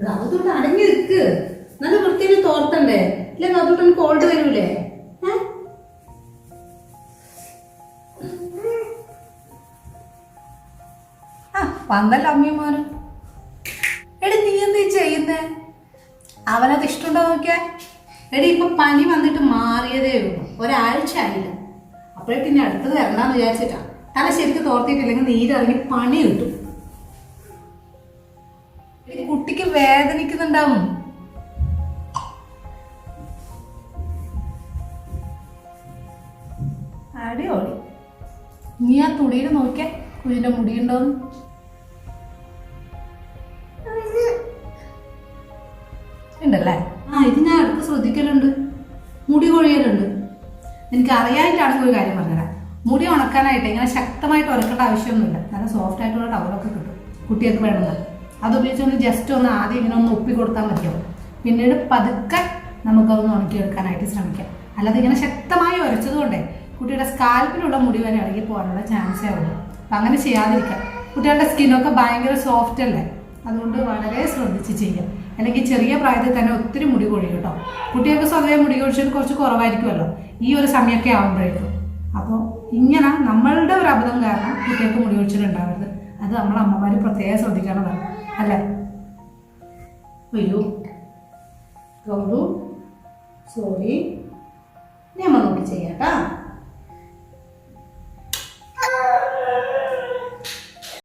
അതുകൊണ്ട് അടങ്ങി നിൽക്ക്. നല്ല വൃത്തിയിൽ തോർത്തണ്ടേ? ഇല്ല അതുകൊണ്ട് കോൾഡ് വരൂലേ? വന്നല്ല ആ വന്നല്ലോ അമ്മയും എടി നീ എന്തീ ചെയ്യുന്നേ? അവനത് ഇഷ്ടമുണ്ടോ നോക്കിയാ? എടി ഇപ്പൊ പനി വന്നിട്ട് മാറിയതേ ഉള്ളൂ. ഒരാഴ്ച ആയില്ല. അപ്പോഴേക്കും ഇനി അടുത്തത് വരണ്ടാന്ന് വിചാരിച്ചിട്ടാ. തല ശരിക്ക് തോർത്തിയിട്ടില്ലെങ്കിൽ നീരിറങ്ങി പണി കിട്ടും. കുട്ടിക്ക് വേദനിക്കുന്നുണ്ടാവും. അടിയോളി നീ ആ തുണിയിൽ നോക്കിയാ കുഞ്ഞിന്റെ മുടിയുണ്ടോന്ന്. ഉണ്ടല്ലേ? ആ ഇത് ഞാൻ അടുത്ത് ശ്രദ്ധിക്കലുണ്ട്. മുടി കൊഴിയലുണ്ട്. എനിക്ക് അറിയാനായിട്ടാണെങ്കിൽ ഒരു കാര്യം പറഞ്ഞുതരാം. മുടി ഉണക്കാനായിട്ട് ഇങ്ങനെ ശക്തമായിട്ട് ഉറക്കേണ്ട ആവശ്യമൊന്നുമില്ല. നല്ല സോഫ്റ്റ് ആയിട്ടുള്ള ടവലൊക്കെ കിട്ടും. കുട്ടികൾക്ക് വേണമെന്ന് അത് ഒന്ന് ജസ്റ്റ് ഒന്ന് ആദ്യം ഇങ്ങനെ ഒന്ന് ഒപ്പി കൊടുത്താൽ മതിയാവും പിന്നീട് പതുക്കെ നമുക്കതൊന്ന് ഉണക്കിയെടുക്കാനായിട്ട് ശ്രമിക്കാം. അല്ലാതെ ഇങ്ങനെ ശക്തമായി ഉരച്ചതുകൊണ്ടേ കുട്ടിയുടെ സ്കാൽപ്പിലുള്ള മുടി വരെ ഇളകി പോകാനുള്ള ചാൻസേ ഉള്ളൂ. അപ്പം അങ്ങനെ ചെയ്യാതിരിക്കാം. കുട്ടികളുടെ സ്കിന്നൊക്കെ ഭയങ്കര സോഫ്റ്റ് അല്ലേ? അതുകൊണ്ട് വളരെ ശ്രദ്ധിച്ച് ചെയ്യാം. അല്ലെങ്കിൽ ചെറിയ പ്രായത്തിൽ തന്നെ ഒത്തിരി മുടി കൊഴിയും കേട്ടോ. കുട്ടികൾക്ക് സ്വതവേ മുടി കൊഴിച്ചത് കുറച്ച് കുറവായിരിക്കുമല്ലോ. ഈ ഒരു സമയമൊക്കെ ആകുമ്പോഴേക്കും അപ്പോൾ ഇങ്ങനെ നമ്മളുടെ ഒരു അബദ്ധം കാരണം കുട്ടികൾക്ക് മുടി കൊഴിച്ചിലുണ്ടാവരുത് അത് നമ്മൾ അമ്മമാർ പ്രത്യേകം ശ്രദ്ധിക്കേണ്ടതാണ്. അല്ലേ? അയ്യോ ഗൗരു സോറി ഞാൻ നോക്കി ചെയ്യാം കേട്ടാ.